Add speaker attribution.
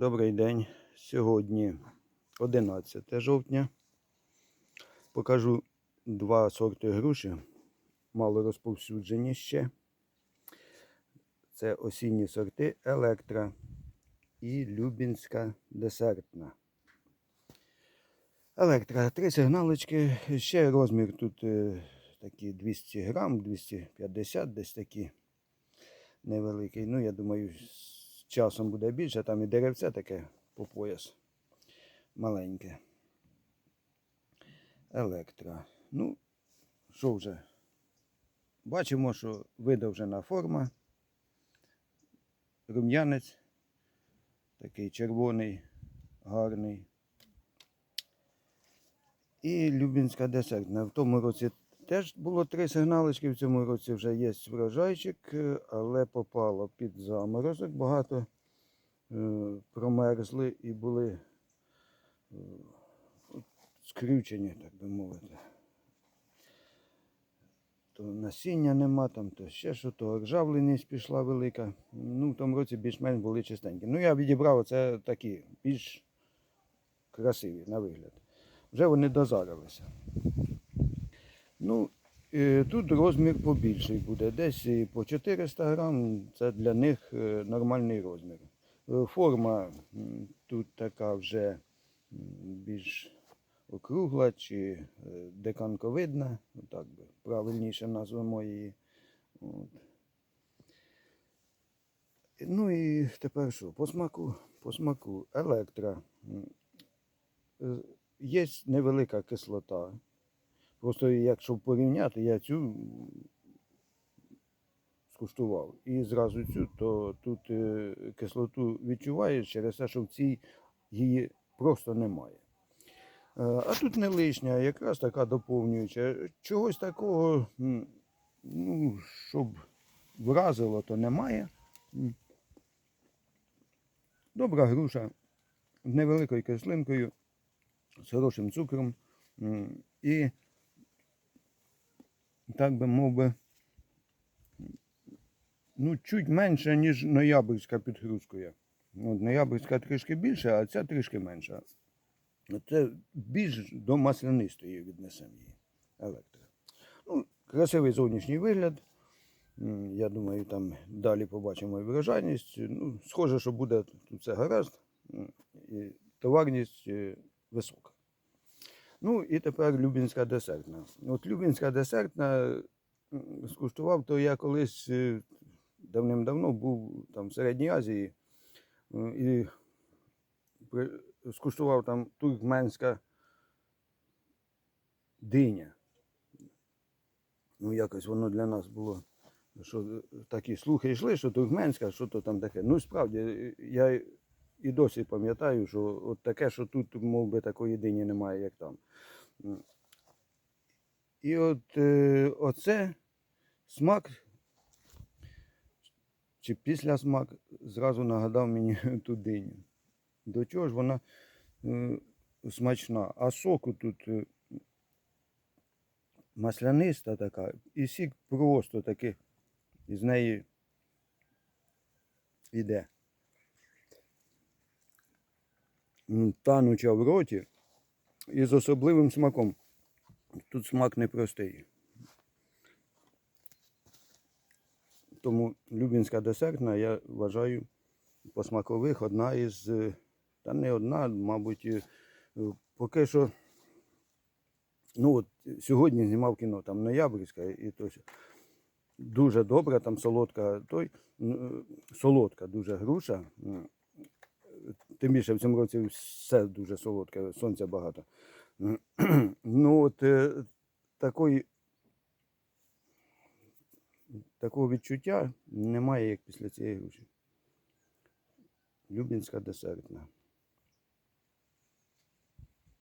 Speaker 1: Добрий день. Сьогодні 11 жовтня. Покажу два сорти груші, мало розповсюджені ще. Це осінні сорти Електра і Любінська десертна. Електра, три сигналочки. Ще розмір тут е, такі 200 грам, 250, десь такі невеликий. Ну, я думаю, часом буде більше. Там і деревце таке по пояс маленьке. Електра. Ну, що вже? Бачимо, що видовжена форма. Рум'янець. Такий червоний, гарний. І Любінська десертна. В тому році теж було три сигналочки. В цьому році вже є врожайчик, е, але попало під заморозок. Багато е, промерзли і були е, скрючені, так би мовити. То насіння нема, там, то ще що, то ржавленість пішла велика. Ну, в тому році більш-менш були чистенькі. Ну, я відібрав це такі, більш красиві на вигляд. Вже вони дозарилися. Ну, е, тут розмір побільший буде. Десь по 400 грам. Це для них е, нормальний розмір. Е, Форма тут така вже більш округла чи е, деканковидна, так би правильніше назвемо її. От. Ну і тепер що? По смаку, по смаку електра. Е, Є невелика кислота. Просто якщо порівняти, я цю скуштував і зразу цю, то тут е, кислоту відчуваєш через те, що в цій її просто немає. Е, А тут не лишня, якраз така доповнююча. Чогось такого, ну, щоб вразило, то немає. Добра груша з невеликою кислинкою, з хорошим цукром. І так би мов би, ну, чуть менше, ніж ноябрьська під. От, ноябрьська трішки більше, а ця трішки менша. Це більш до маслянистої віднесемо її електро. Ну, красивий зовнішній вигляд. Я думаю, там далі побачимо і врожайність. Ну, схоже, що буде тут все гаразд. І товарність е, висока. Ну і тепер Любінська десертна. От Любінська десертна скуштував, то я колись е, давним-давно був там в Середній Азії е, і скуштував там туркменська диня. Ну, якось воно для нас було, що такі слухи йшли, що туркменська, що то там таке. Ну, справді, я і досі пам'ятаю, що от таке, що тут, мов би, такої дині немає, як там. І от е, оце смак, чи після смак зразу нагадав мені ту диню. До чого ж вона е, смачна, а соку тут е, масляниста така, і сік просто таки із неї йде. Тануча в роті і з особливим смаком. Тут смак непростий. Тому Любінська десертна, я вважаю, по смакових одна із, е, та не одна, мабуть, е, поки що. Ну от сьогодні знімав кіно, там Ноябрьська і то. Дуже добра, там солодка, той, е, солодка дуже груша. Тим більше в цьому році все дуже солодке, сонця багато. Ну от е, такої, такого відчуття немає, як після цієї груші. Любінська десертна.